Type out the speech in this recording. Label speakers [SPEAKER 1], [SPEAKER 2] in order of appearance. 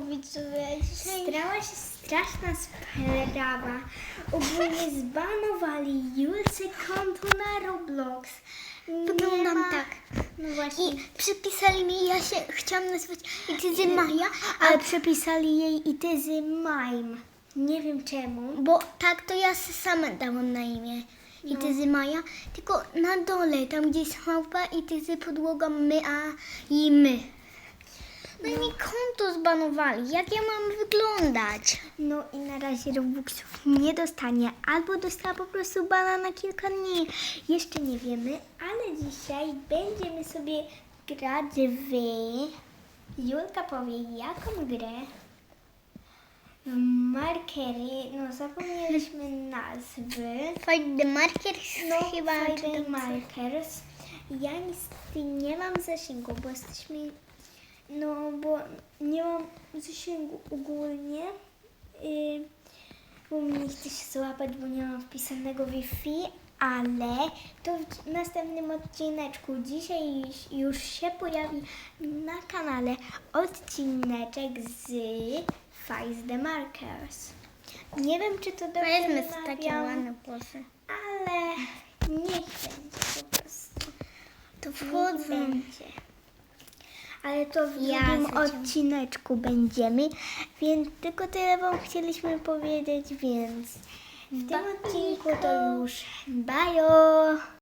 [SPEAKER 1] widzowie. Dzisiaj
[SPEAKER 2] Stała się straszna sprawa. Ogólnie zbanowali Julce konto na Roblox.
[SPEAKER 1] Wyglądam
[SPEAKER 2] ma-
[SPEAKER 1] tak.
[SPEAKER 2] No właśnie.
[SPEAKER 1] I przypisali mi, ja się chciałam nazwać Ityzy Maja,
[SPEAKER 2] Ale przepisali jej Ityzy Mime. Nie wiem czemu.
[SPEAKER 1] bo tak to ja sama dałam na imię. Ityzy Maja, tylko na dole, tam gdzie jest małpa, Ityzy podłoga my, a i my. Konto zbanowali. Jak ja mam wyglądać?
[SPEAKER 2] No i na razie Robuxów nie dostanie, albo dostała po prostu bana na kilka dni. Jeszcze nie wiemy, ale dzisiaj będziemy sobie grać w... Julka powie jaką grę? Markery, no zapomnieliśmy nazwy.
[SPEAKER 1] Find the marker
[SPEAKER 2] No,
[SPEAKER 1] chyba. tam coś.
[SPEAKER 2] Markers. Ja niestety nie mam zasięgu, bo jesteśmy... No, bo nie mam zasięgu ogólnie. Yy, bo nie chce się złapać, bo nie mam wpisanego Wi-Fi, ale to w następnym odcineczku. Dzisiaj już- się pojawi na kanale odcineczek z Face the Markers. Nie wiem, czy to dobrze
[SPEAKER 1] Powiedzmy z takie ładne głosy.
[SPEAKER 2] ale niech będzie po prostu.
[SPEAKER 1] To wchodzę.
[SPEAKER 2] Ale to w
[SPEAKER 1] Ja
[SPEAKER 2] drugim odcineczku będziemy, więc tylko tyle Wam chcieliśmy powiedzieć, więc w tym odcinku to już bajo!